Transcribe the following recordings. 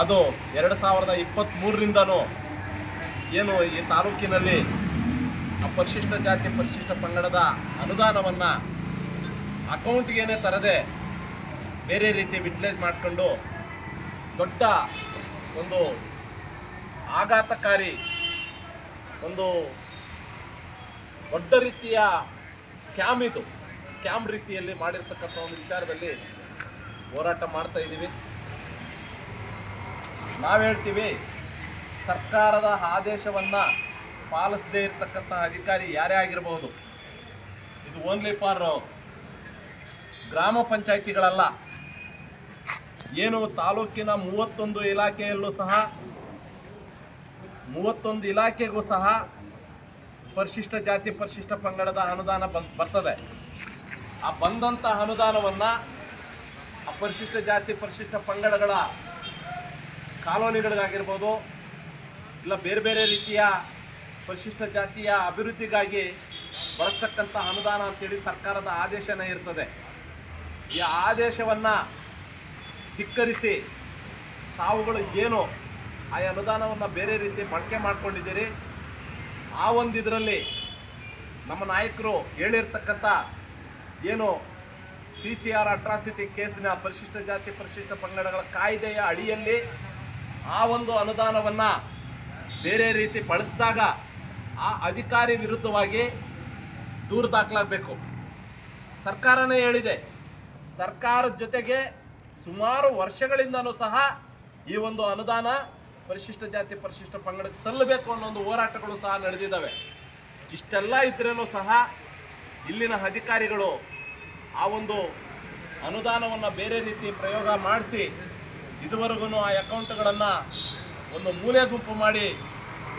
ಅದು ಎರಡು ಸಾವಿರದ ಇಪ್ಪತ್ತ್ಮೂರರಿಂದನೂ ಏನು ಈ ತಾಲೂಕಿನಲ್ಲಿ ಪರಿಶಿಷ್ಟ ಜಾತಿ, ಪರಿಶಿಷ್ಟ ಪಂಗಡದ ಅನುದಾನವನ್ನು ಅಕೌಂಟ್ಗೇನೆ ತರದೆ ಬೇರೆ ರೀತಿ ವಿಟ್ಲೈಸ್ ಮಾಡಿಕೊಂಡು ದೊಡ್ಡ ಒಂದು ಆಘಾತಕಾರಿ ಒಂದು ದೊಡ್ಡ ರೀತಿಯ ಸ್ಕ್ಯಾಮ್ ಇದು. ಸ್ಕ್ಯಾಮ್ ರೀತಿಯಲ್ಲಿ ಮಾಡಿರ್ತಕ್ಕಂಥ ಒಂದು ವಿಚಾರದಲ್ಲಿ ಹೋರಾಟ ಮಾಡ್ತಾ ಇದ್ದೀವಿ. ನಾವು ಹೇಳ್ತೀವಿ, ಸರ್ಕಾರದ ಆದೇಶವನ್ನು ಪಾಲಿಸದೇ ಇರತಕ್ಕಂತಹ ಅಧಿಕಾರಿ ಯಾರೇ ಆಗಿರಬಹುದು ಇದು ಓನ್ಲಿ ಫಾರ್ ಗ್ರಾಮ ಪಂಚಾಯಿತಿಗಳಲ್ಲ. ಏನು ತಾಲೂಕಿನ ಮೂವತ್ತೊಂದು ಇಲಾಖೆಯಲ್ಲೂ ಸಹ, ಮೂವತ್ತೊಂದು ಇಲಾಖೆಗೂ ಸಹ ಪರಿಶಿಷ್ಟ ಜಾತಿ ಪರಿಶಿಷ್ಟ ಪಂಗಡದ ಅನುದಾನ ಬರ್ತದೆ. ಆ ಬಂದಂಥ ಅನುದಾನವನ್ನು ಆ ಪರಿಶಿಷ್ಟ ಜಾತಿ ಪರಿಶಿಷ್ಟ ಪಂಗಡಗಳ ಕಾಲೋನಿಗಳಿಗಾಗಿರ್ಬೋದು ಇಲ್ಲ ಬೇರೆ ಬೇರೆ ರೀತಿಯ ಪರಿಶಿಷ್ಟ ಜಾತಿಯ ಅಭಿವೃದ್ಧಿಗಾಗಿ ಬಳಸ್ತಕ್ಕಂಥ ಅನುದಾನ ಅಂತೇಳಿ ಸರ್ಕಾರದ ಆದೇಶನೇ ಇರ್ತದೆ. ಈ ಆದೇಶವನ್ನು ಧಿಕ್ಕರಿಸಿ ತಾವುಗಳು ಏನು ಆ ಅನುದಾನವನ್ನು ಬೇರೆ ರೀತಿ ಬಳಕೆ ಮಾಡ್ಕೊಂಡಿದ್ದೀರಿ? ಆ ಒಂದು ಇದರಲ್ಲಿ ನಮ್ಮ ನಾಯಕರು ಹೇಳಿರ್ತಕ್ಕಂಥ ಏನು ಪಿ ಸಿ ಆರ್ ಅಟ್ರಾಸಿಟಿ ಕೇಸಿನ ಪರಿಶಿಷ್ಟ ಜಾತಿ, ಪರಿಶಿಷ್ಟ ಪಂಗಡಗಳ ಕಾಯ್ದೆಯ ಅಡಿಯಲ್ಲಿ ಆ ಒಂದು ಅನುದಾನವನ್ನು ಬೇರೆ ರೀತಿ ಬಳಸಿದಾಗ ಆ ಅಧಿಕಾರಿ ವಿರುದ್ಧವಾಗಿ ದೂರು ದಾಖಲಾಗಬೇಕು. ಸರ್ಕಾರನೇ ಹೇಳಿದೆ ಸರ್ಕಾರದ ಜೊತೆಗೆ ಸುಮಾರು ವರ್ಷಗಳಿಂದನೂ ಸಹ ಈ ಒಂದು ಅನುದಾನ ಪರಿಶಿಷ್ಟ ಜಾತಿ ಪರಿಶಿಷ್ಟ ಪಂಗಡಕ್ಕೆ ಸಲ್ಲಬೇಕು ಅನ್ನೋ ಒಂದು ಹೋರಾಟಗಳು ಸಹ ನಡೆದಿದ್ದಾವೆ. ಇಷ್ಟೆಲ್ಲ ಇದ್ರೂ ಸಹ ಇಲ್ಲಿನ ಅಧಿಕಾರಿಗಳು ಆ ಒಂದು ಅನುದಾನವನ್ನು ಬೇರೆ ರೀತಿ ಪ್ರಯೋಗ ಮಾಡಿಸಿ ಇದುವರೆಗೂ ಆ ಅಕೌಂಟ್ಗಳನ್ನು ಒಂದು ಮೂಲೆ ಗುಂಪು ಮಾಡಿ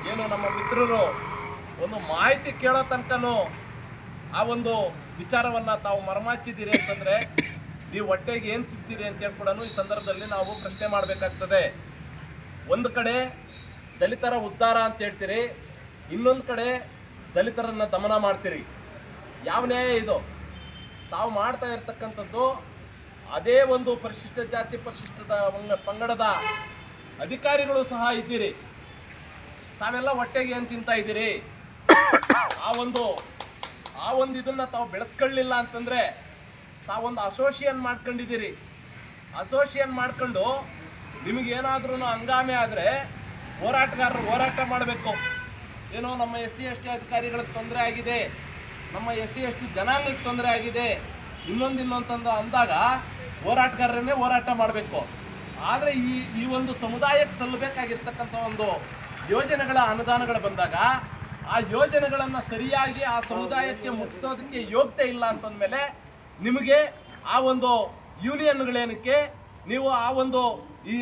ಏನು ನಮ್ಮ ಮಿತ್ರರು ಒಂದು ಮಾಹಿತಿ ಕೇಳೋ ತನಕನೂ ಆ ಒಂದು ವಿಚಾರವನ್ನು ತಾವು ಮರಮಾಚಿದ್ದೀರಿ ಅಂತಂದರೆ ನೀವು ಹೊಟ್ಟೆಗೆ ಏನು ತಿಂತೀರಿ ಅಂತ ಕೂಡ ಈ ಸಂದರ್ಭದಲ್ಲಿ ನಾವು ಪ್ರಶ್ನೆ ಮಾಡಬೇಕಾಗ್ತದೆ. ಒಂದು ಕಡೆ ದಲಿತರ ಉದ್ಧಾರ ಅಂತ ಹೇಳ್ತೀರಿ, ಇನ್ನೊಂದು ಕಡೆ ದಲಿತರನ್ನು ದಮನ ಮಾಡ್ತೀರಿ. ಯಾವ ನ್ಯಾಯ ಇದು? ತಾವು ಮಾಡ್ತಾ ಇರ್ತಕ್ಕಂಥದ್ದು ಅದೇ ಒಂದು ಪರಿಶಿಷ್ಟ ಜಾತಿ ಪರಿಶಿಷ್ಟದ ಪಂಗ- ಪಂಗಡದ ಅಧಿಕಾರಿಗಳು ಸಹ ಇದ್ದೀರಿ. ತಾವೆಲ್ಲ ಹೊಟ್ಟೆಗೆ ಏನು ತಿಂತಾ ಇದ್ದೀರಿ? ಆ ಒಂದು ಆ ಒಂದು ಇದನ್ನು ತಾವು ಬೆಳೆಸ್ಕೊಳ್ಳಿಲ್ಲ ಅಂತಂದರೆ ತಾವೊಂದು ಅಸೋಸಿಯೇಷನ್ ಮಾಡ್ಕೊಂಡಿದ್ದೀರಿ. ಅಸೋಸಿಯೇಷನ್ ಮಾಡ್ಕೊಂಡು ನಿಮಗೇನಾದ್ರೂ ಹಂಗಾಮೆ ಆದರೆ ಹೋರಾಟಗಾರರು ಹೋರಾಟ ಮಾಡಬೇಕು. ಏನೋ ನಮ್ಮ ಎಸ್ ಸಿ ಎಸ್ ಟಿ ಅಧಿಕಾರಿಗಳಿಗೆ ತೊಂದರೆ ಆಗಿದೆ. ನಮ್ಮ ಎಸ್ ಸಿ ಎಸ್ ಟಿ ಜನಾಂಗಕ್ಕೆ ತೊಂದರೆ ಆಗಿದೆ. ಇನ್ನೊಂದು ಇನ್ನೊಂದು ಅಂದಾಗ ಹೋರಾಟಗಾರರನ್ನೇ ಹೋರಾಟ ಮಾಡಬೇಕು. ಆದರೆ ಈ ಈ ಒಂದು ಸಮುದಾಯಕ್ಕೆ ಸಲ್ಲಬೇಕಾಗಿರ್ತಕ್ಕಂಥ ಒಂದು ಯೋಜನೆಗಳ ಅನುದಾನಗಳು ಬಂದಾಗ ಆ ಯೋಜನೆಗಳನ್ನು ಸರಿಯಾಗಿ ಆ ಸಮುದಾಯಕ್ಕೆ ಮುಟ್ಟಿಸೋದಕ್ಕೆ ಯೋಗ್ಯತೆ ಇಲ್ಲ ಅಂತಂದಮೇಲೆ ನಿಮಗೆ ಆ ಒಂದು ಯೂನಿಯನ್ಗಳೇನಕ್ಕೆ ನೀವು ಆ ಒಂದು ಈ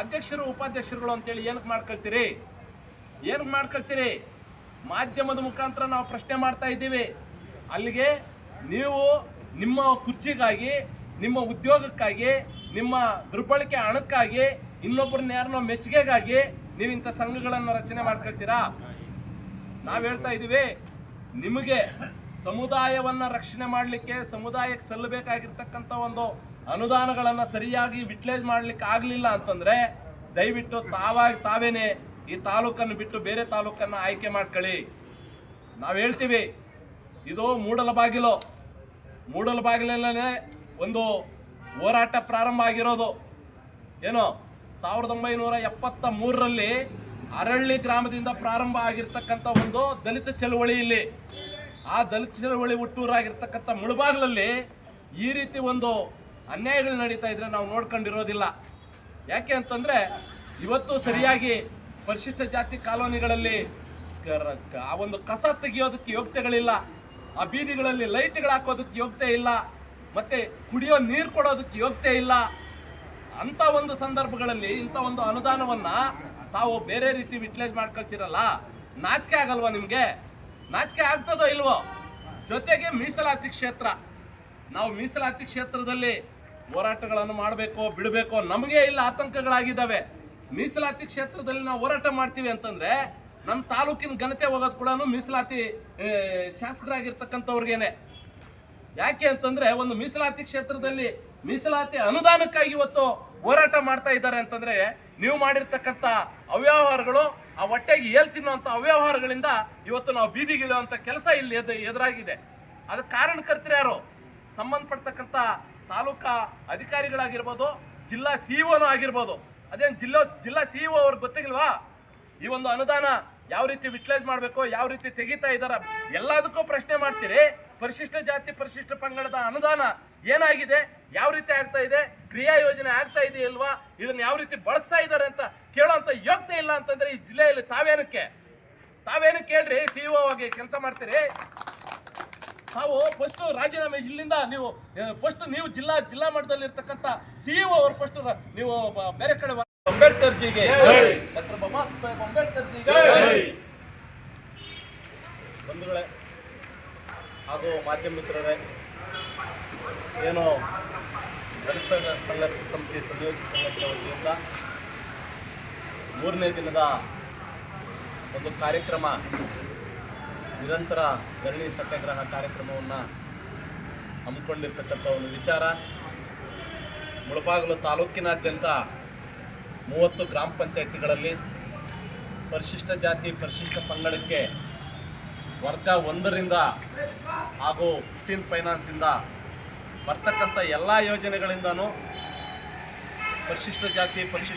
ಅಧ್ಯಕ್ಷರು, ಉಪಾಧ್ಯಕ್ಷರುಗಳು ಅಂತೇಳಿ ಏನಕ್ಕೆ ಮಾಡ್ಕೊಳ್ತೀರಿ? ಏನಕ್ಕೆ ಮಾಡ್ಕೊಳ್ತೀರಿ? ಮಾಧ್ಯಮದ ಮುಖಾಂತರ ನಾವು ಪ್ರಶ್ನೆ ಮಾಡ್ತಾ ಇದ್ದೀವಿ. ಅಲ್ಲಿಗೆ ನೀವು ನಿಮ್ಮ ಕುರ್ಚಿಗಾಗಿ, ನಿಮ್ಮ ಉದ್ಯೋಗಕ್ಕಾಗಿ, ನಿಮ್ಮ ದುರ್ಬಳಕೆ ಹಣಕ್ಕಾಗಿ, ಇನ್ನೊಬ್ಬರನ್ನ ಯಾರನ್ನೋ ಮೆಚ್ಚುಗೆಗಾಗಿ ನೀವು ಇಂಥ ಸಂಘಗಳನ್ನು ರಚನೆ ಮಾಡ್ಕೊಳ್ತೀರಾ? ನಾವು ಹೇಳ್ತಾ ಇದ್ದೀವಿ ನಿಮಗೆ ಸಮುದಾಯವನ್ನ ರಕ್ಷಣೆ ಮಾಡಲಿಕ್ಕೆ, ಸಮುದಾಯಕ್ಕೆ ಸಲ್ಲಬೇಕಾಗಿರ್ತಕ್ಕಂಥ ಒಂದು ಅನುದಾನಗಳನ್ನು ಸರಿಯಾಗಿ ವಿಟ್ಲೈಸ್ ಮಾಡ್ಲಿಕ್ಕೆ ಆಗಲಿಲ್ಲ ಅಂತಂದರೆ, ದಯವಿಟ್ಟು ತಾವಾಗಿ ತಾವೇನೆ ಈ ತಾಲೂಕನ್ನು ಬಿಟ್ಟು ಬೇರೆ ತಾಲೂಕನ್ನು ಆಯ್ಕೆ ಮಾಡ್ಕೊಳ್ಳಿ. ನಾವು ಹೇಳ್ತೀವಿ, ಇದು ಮೂಡಲ ಬಾಗಿಲು ಮೂಡಲ ಬಾಗಿಲಲ್ಲೇ ಒಂದು ಹೋರಾಟ ಪ್ರಾರಂಭ ಆಗಿರೋದು. ಏನು? ಸಾವಿರದ ಒಂಬೈನೂರ ಎಪ್ಪತ್ತ ಮೂರರಲ್ಲಿ ಅರಳ್ಳಿ ಗ್ರಾಮದಿಂದ ಪ್ರಾರಂಭ ಆಗಿರ್ತಕ್ಕಂಥ ಒಂದು ದಲಿತ ಚಳವಳಿ ಇಲ್ಲಿ. ಆ ದಲಿತ ಚಳವಳಿ ಹುಟ್ಟೂರಾಗಿರ್ತಕ್ಕಂಥ ಮುಳುಬಾಗಿಲಲ್ಲಿ ಈ ರೀತಿ ಒಂದು ಅನ್ಯಾಯಗಳು ನಡೀತಾ ಇದ್ರೆ ನಾವು ನೋಡ್ಕೊಂಡಿರೋದಿಲ್ಲ. ಯಾಕೆ ಅಂತಂದರೆ ಇವತ್ತು ಸರಿಯಾಗಿ ಪರಿಶಿಷ್ಟ ಜಾತಿ ಕಾಲೋನಿಗಳಲ್ಲಿ ಆ ಒಂದು ಕಸ ತೆಗೆಯೋದಕ್ಕೆ ಯೋಗ್ಯತೆಗಳಿಲ್ಲ. ಆ ಬೀದಿಗಳಲ್ಲಿ ಲೈಟ್ಗಳು ಹಾಕೋದಕ್ಕೆ ಯೋಗ್ಯತೆ ಇಲ್ಲ, ಮತ್ತೆ ಕುಡಿಯೋ ನೀರು ಕೊಡೋದಕ್ಕೆ ಯೋಗ್ಯತೆ ಇಲ್ಲ. ಅಂತ ಒಂದು ಸಂದರ್ಭಗಳಲ್ಲಿ ಇಂಥ ಒಂದು ಅನುದಾನವನ್ನ ತಾವು ಬೇರೆ ರೀತಿ ವಿಟ್ಲೇಜ್ ಮಾಡ್ಕೊಳ್ತೀರಲ್ಲ? ನಾಚಿಕೆ ಆಗಲ್ವಾ ನಿಮಗೆ? ನಾಚಿಕೆ ಆಗ್ತದೋ ಇಲ್ವೋ? ಜೊತೆಗೆ ಮೀಸಲಾತಿ ಕ್ಷೇತ್ರ. ನಾವು ಮೀಸಲಾತಿ ಕ್ಷೇತ್ರದಲ್ಲಿ ಹೋರಾಟಗಳನ್ನು ಮಾಡಬೇಕು, ಬಿಡಬೇಕು ನಮಗೆ ಇಲ್ಲ ಆತಂಕಗಳಾಗಿದ್ದಾವೆ. ಮೀಸಲಾತಿ ಕ್ಷೇತ್ರದಲ್ಲಿ ನಾವು ಹೋರಾಟ ಮಾಡ್ತೀವಿ ಅಂತಂದ್ರೆ ನಮ್ಮ ತಾಲೂಕಿನ ಘನತೆ ಹೋಗೋದು ಕೂಡ ಮೀಸಲಾತಿ ಶಾಸಕರಾಗಿರ್ತಕ್ಕಂಥವ್ರಿಗೇನೆ. ಯಾಕೆ ಅಂತಂದ್ರೆ ಒಂದು ಮೀಸಲಾತಿ ಕ್ಷೇತ್ರದಲ್ಲಿ ಮೀಸಲಾತಿ ಅನುದಾನಕ್ಕಾಗಿ ಇವತ್ತು ಹೋರಾಟ ಮಾಡ್ತಾ ಇದ್ದಾರೆ ಅಂತಂದ್ರೆ ನೀವು ಮಾಡಿರ್ತಕ್ಕಂಥ ಅವ್ಯವಹಾರಗಳು, ಆ ಹೊಟ್ಟೆಗೆ ಏಲ್ ತಿನ್ನುವಂಥ ಅವ್ಯವಹಾರಗಳಿಂದ ಇವತ್ತು ನಾವು ಬೀದಿಗಿಳುವಂಥ ಕೆಲಸ ಇಲ್ಲಿ ಎದು, ಎದುರಾಗಿದೆ. ಅದಕ್ಕೆ ಕಾರಣಕರ್ತರು ಯಾರು? ಸಂಬಂಧಪಡ್ತಕ್ಕಂಥ ತಾಲೂಕಾ ಅಧಿಕಾರಿಗಳಾಗಿರ್ಬೋದು, ಜಿಲ್ಲಾ ಸಿ ಆಗಿರ್ಬೋದು. ಅದೇನು ಜಿಲ್ಲಾ ಜಿಲ್ಲಾ ಸಿ ಇ ಅವ್ರಿಗೆ ಗೊತ್ತಿಲ್ವಾ? ಈ ಒಂದು ಅನುದಾನ ಯಾವ ರೀತಿ ಯುಟಿಲೈಸ್ ಮಾಡಬೇಕು, ಯಾವ ರೀತಿ ತೆಗಿತಾ ಇದ್ದಾರೆ, ಎಲ್ಲದಕ್ಕೂ ಪ್ರಶ್ನೆ ಮಾಡ್ತೀರಿ. ಪರಿಶಿಷ್ಟ ಜಾತಿ, ಪರಿಶಿಷ್ಟ ಪಂಗಡದ ಅನುದಾನ ಏನಾಗಿದೆ, ಯಾವ ರೀತಿ ಆಗ್ತಾ ಇದೆ, ಕ್ರಿಯಾ ಯೋಜನೆ ಆಗ್ತಾ ಇದೆಯಲ್ವಾ ಇದನ್ನ ಯಾವ ರೀತಿ ಬಳಸ್ತಾ ಇದ್ದಾರೆ ಅಂತ ಕೇಳೋಂಥ ಯೋಗ್ಯತೆ ಇಲ್ಲ ಅಂತಂದ್ರೆ ಈ ಜಿಲ್ಲೆಯಲ್ಲಿ ತಾವೇನಕ್ಕೆ? ತಾವೇನು ಕೇಳ್ರಿ ಸಿ ಇ ಆಗಿ ಕೆಲಸ ಮಾಡ್ತೀರಿ? ತಾವು ಫಸ್ಟ್ ರಾಜೀನಾಮೆ ಇಲ್ಲಿಂದ ನೀವು ಫಸ್ಟ್ ನೀವು ಜಿಲ್ಲಾ ಜಿಲ್ಲಾ ಮಟ್ಟದಲ್ಲಿ ಇರ್ತಕ್ಕಂಥ ಸಿಇಒ ಅವರು ಫಸ್ಟ್ ನೀವು ಬೇರೆ ಕಡೆ ಅಂಬೇಡ್ಕರ್ ಜಿಗೆ ಡಾಕ್ಟರ್ ಬಾಬಾ ಸಾಹೇಬ್ ಅಂಬೇಡ್ಕರ್ ಬಂಧುಗಳೇ ಹಾಗೂ ಮಾಧ್ಯಮ ಮಿತ್ರರೇ ಏನು ಪರಿಸರ ಸಂರಕ್ಷ ಸಮಿತಿ ಸಂಯೋಜಕ ಸಂಘಟನೆ ವತಿಯಿಂದ ಮೂರನೇ ದಿನದ ಒಂದು ಕಾರ್ಯಕ್ರಮ ನಿರಂತರ ಧರಣಿ ಸತ್ಯಾಗ್ರಹ ಕಾರ್ಯಕ್ರಮವನ್ನು ಹಮ್ಮಿಕೊಂಡಿರ್ತಕ್ಕಂಥ ಒಂದು ವಿಚಾರ ಮುಳಬಾಗಿಲು ತಾಲೂಕಿನಾದ್ಯಂತ ಮೂವತ್ತು ಗ್ರಾಮ ಪಂಚಾಯತಿಗಳಲ್ಲಿ ಪರಿಶಿಷ್ಟ ಜಾತಿ, ಪರಿಶಿಷ್ಟ ಪಂಗಡಕ್ಕೆ ವರ್ಗ ಒಂದರಿಂದ ಹಾಗೂ ಫಿಫ್ಟೀನ್ ಫೈನಾನ್ಸಿಂದ ಬರ್ತಕ್ಕಂಥ ಎಲ್ಲ ಯೋಜನೆಗಳಿಂದನೂ ಪರಿಶಿಷ್ಟ ಜಾತಿ, ಪರಿಶಿಷ್ಟ